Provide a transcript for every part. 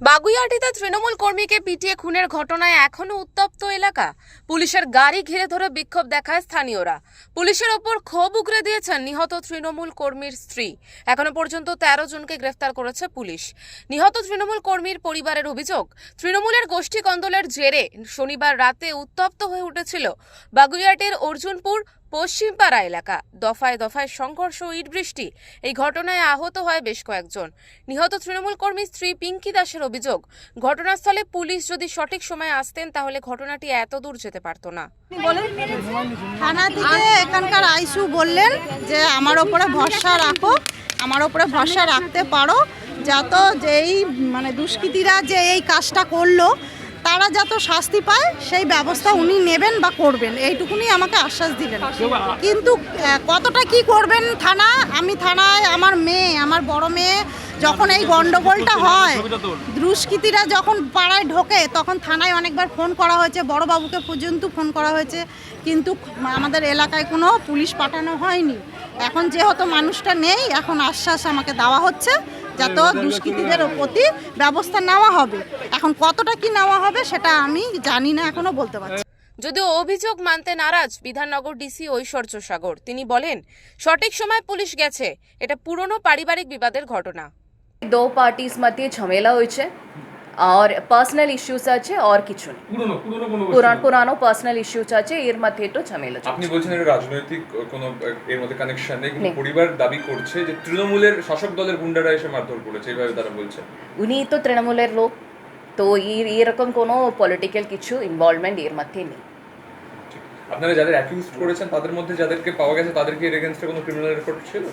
বাগুইয়াটিতে তৃণমূল কর্মীকে পিটিয়ে খুনের ঘটনায় এখনও উত্তপ্ত এলাকা। পুলিশের গাড়ি ঘিরে ধরে বিক্ষোভ দেখায় স্থানীয়রা। পুলিশের ওপর ক্ষোভ উগরে দিয়েছেন নিহত তৃণমূল কর্মীর স্ত্রী। এখনও পর্যন্ত তেরো জনকে গ্রেফতার করেছে পুলিশ। নিহত তৃণমূল কর্মীর পরিবারের অভিযোগ, তৃণমূলের গোষ্ঠী কন্দলের জেরে শনিবার রাতে উত্তপ্ত হয়ে উঠেছিল বাগুইয়াটির অর্জুনপুর পশ্চিমপাড়া এলাকা। দফায় দফায় সংঘর্ষ ও ইট বৃষ্টি এই ঘটনায় আহত হয় বেশ কয়েকজন। নিহত তৃণমূল কর্মী স্ত্রী পিঙ্কি দাসের অভিযোগ, ঘটনাস্থলে পুলিশ যদি সঠিক সময়ে আসতেন তাহলে ঘটনাটি এত দূর যেতে পারত না। থানা থেকে এখানকার আইসু বললেন যে, আমার ওপরে ভরসা রাখো, আমার ওপরে ভরসা রাখতে পারো, যত যেই মানে দুষ্কৃতীরা যে এই কাজটা করল তারা যত শাস্তি পায়, সেই ব্যবস্থা উনি নেবেন বা করবেন। এইটুকুনি আমাকে আশ্বাস দিলেন। কিন্তু কতটা কি করবেন থানা? আমি থানায় আমার মেয়ে, আমার বড় মেয়ে যখন এই গন্ডগোলটা হয়, দুষ্কৃতীরা যখন পাড়ায় ঢোকে, তখন থানায় অনেকবার ফোন করা হয়েছে, বড়বাবুকে পর্যন্ত ফোন করা হয়েছে। কিন্তু আমাদের এলাকায় কোনো পুলিশ পাঠানো হয়নি। এখন যেহেতু মানুষটা নেই, এখন আশ্বাস আমাকে দেওয়া হচ্ছে। যাতে দুষ্কৃতীদের প্রতি ব্যবস্থা নেওয়া হবে। এখন কতটা কি নেওয়া হবে সেটা আমি জানি না এখনও বলতে পারছি যদিও অভিযোগ মানতে নারাজ বিধাননগর ডিসি ঐশ্বর্য সাগর। তিনি বলেন সঠিক সময় পুলিশ গেছে এটা পুরনো পারিবারিক বিবাদের ঘটনা। দো পার্টিস মধ্যে ঝামেলা হয়েছে। আর পার্সোনাল ইস্যুস আছে আর কিছু নেই পুরনো পুরনো কোনো পুরান পুরানো পার্সোনাল ইস্যুস আছে এর মধ্যে একটু ঝামেলা। আপনি বলছেন এটা রাজনৈতিক কোনো এর মধ্যে কানেকশন নেই কিন্তু। পরিবার দাবি করছে যে তৃণমূলের শাসক দলের গুন্ডারা এসে মারধর করেছে এইভাবে তারা বলছে উনি তো তৃণমূলের লোক তো এর এরকম কোনো পলিটিক্যাল কিছু ইনভলভমেন্ট এর মধ্যে নেই। আপনারা যাদের অ্যাকিউজ করেছেন তাদের মধ্যে যাদেরকে পাওয়া গেছে তাদেরকে এর এগেনস্টে কোনো ক্রিমিনাল রেকর্ড ছিল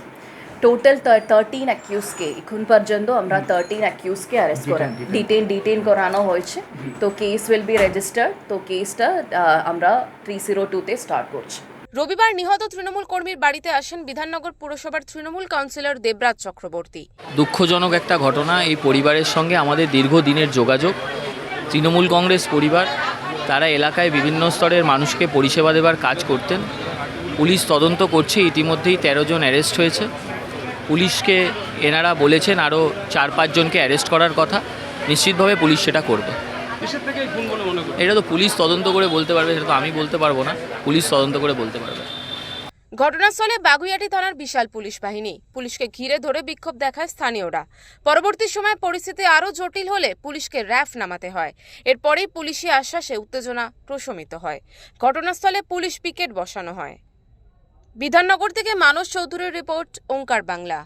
টোটাল থার্টিন অ্যাকিউজকে এখন পর্যন্ত আমরা থার্টিন অ্যাকিউজকে অ্যারেস্ট করা ডিটেন ডিটেন করানো হয়েছে তো কেস উইল বি রেজিস্টার্ড তো কেসটা আমরা থ্রি জিরো টুতে স্টার্ট করছি রবিবার নিহত তৃণমূল কর্মীর বাড়িতে আসেন বিধাননগর পুরসভার তৃণমূল কাউন্সিলর দেবরাজ চক্রবর্তী। দুঃখজনক একটা ঘটনা এই পরিবারের সঙ্গে আমাদের দীর্ঘদিনের যোগাযোগ। তৃণমূল কংগ্রেস পরিবার তারা এলাকায় বিভিন্ন স্তরের মানুষকে পরিষেবা দেবার কাজ করতেন। পুলিশ তদন্ত করছে ইতিমধ্যেই তেরো জন অ্যারেস্ট হয়েছে। পুলিশকে এনারা বলেছেন আরও চার পাঁচজনকে অ্যারেস্ট করার কথা। নিশ্চিতভাবে পুলিশ সেটা করবে। এটা তো পুলিশ তদন্ত করে বলতে পারবে সেটা তো আমি বলতে পারব না। পুলিশ তদন্ত করে বলতে পারবে। ঘটনাস্থলে বাগুইয়াটি থানার বিশাল পুলিশ বাহিনী। পুলিশকে ঘিরে ধরে বিক্ষোভ দেখায় স্থানীয়রা। পরবর্তী সময় পরিস্থিতি আরও জটিল হলে পুলিশকে র্যাফ নামাতে হয়। এরপরেই পুলিশি আশ্বাসে উত্তেজনা প্রশমিত হয়। ঘটনাস্থলে পুলিশ পিকেট বসানো হয়। বিধাননগর থেকে মানস চৌধুরীর রিপোর্ট ওঙ্কার বাংলা।